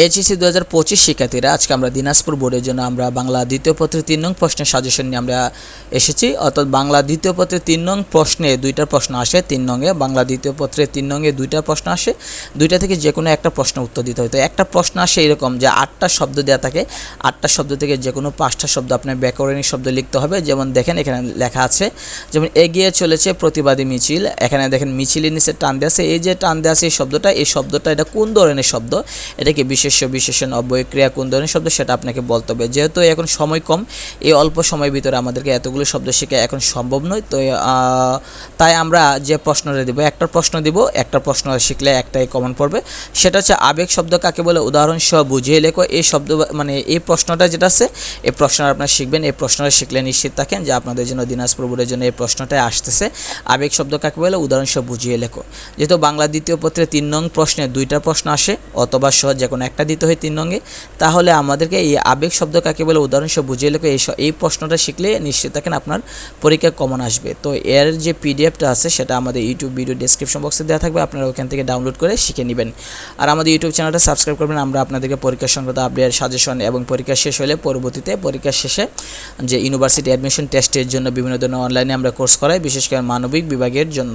HSC দু হাজার পঁচিশ শিক্ষার্থীরা, আজকে আমরা দিনাজপুর বোর্ডের জন্য আমরা বাংলা দ্বিতীয় পত্রের তিন নং প্রশ্নের সাজেশন নিয়ে আমরা এসেছি। অর্থাৎ বাংলা দ্বিতীয় পত্রের তিন নং প্রশ্নে দুইটা প্রশ্ন আসে, তিন নঙে বাংলা দ্বিতীয় পত্রের তিন নঙে দুইটা প্রশ্ন আসে। দুইটা থেকে যে কোনো একটা প্রশ্ন উত্তর দিতে হয়। তো একটা প্রশ্ন আসে এরকম যে আটটা শব্দ দেওয়া থাকে, আটটা শব্দ থেকে যে কোনো পাঁচটা শব্দ আপনার ব্যাকরণিক শব্দ লিখতে হবে। যেমন দেখেন এখানে লেখা আছে, যেমন এগিয়ে চলেছে প্রতিবাদী মিছিল। এখানে দেখেন মিছিলের নিচে টান দেওয়া আছে। এই যে টান দেওয়া আছে এই শব্দটা এই শব্দটা এটা কোন ধরনের শব্দ? এটা কি বিশেষ্য বিশেষণ অব্যয় ক্রিয়া কোন ধরনের শব্দ সেটা আপনাকে বলতে হবে। যেহেতু এখন সময় কম, এই অল্প সময়ের ভিতরে আমাদেরকে এতগুলো শব্দ শেখা এখন সম্ভব নয়। তো তাই আমরা যে প্রশ্নটা দিব একটা প্রশ্ন দিব একটা প্রশ্ন শিখলে একটাই কমন পড়বে। সেটা হচ্ছে আবেগ শব্দ কাকে বলে? উদাহরণ সহ বুঝিয়ে লেখো। এই শব্দ মানে এই প্রশ্নটা যেটা আছে, এই প্রশ্নটা আপনারা শিখবেন। এই প্রশ্নটা শিখলে নিশ্চিত থাকেন যে আপনাদের জন্য দিনাজপুর বোর্ডের জন্য এই প্রশ্নটাই আসতেছে। আবেগ শব্দ কাকে বলে? উদাহরণ সহ বুঝিয়ে লেখো। যেহেতু বাংলা দ্বিতীয় পত্রে তিন নং প্রশ্নে দুইটা প্রশ্ন আসে, অথবা সহ যে কোনো একটা দিতে হয় তিন রঙে তাহলে আমাদেরকে এই আবেগ শব্দ কাকে বলে, উদাহরণ সহ বুঝিয়ে লেখো, এই এই প্রশ্নটা শিখলে নিশ্চিত থাকেন আপনার পরীক্ষা কমন আসবে। তো এর যে পিডিএফটা আছে, সেটা আমাদের ইউটিউব ভিডিও ডেসক্রিপশন বক্সে দেওয়া থাকবে, আপনারা ওখান থেকে ডাউনলোড করে শিখে নেবেন। আর আমাদের ইউটিউব চ্যানেলটা সাবস্ক্রাইব করবেন, আমরা আপনাদেরকে পরীক্ষা সংক্রান্ত আপডেট সাজেশন এবং পরীক্ষা শেষ হলে পরবর্তীতে পরীক্ষা শেষে যে ইউনিভার্সিটি অ্যাডমিশন টেস্টের জন্য বিভিন্ন ধরনের অনলাইনে আমরা কোর্স করাই, বিশেষ করে মানবিক বিভাগের জন্য।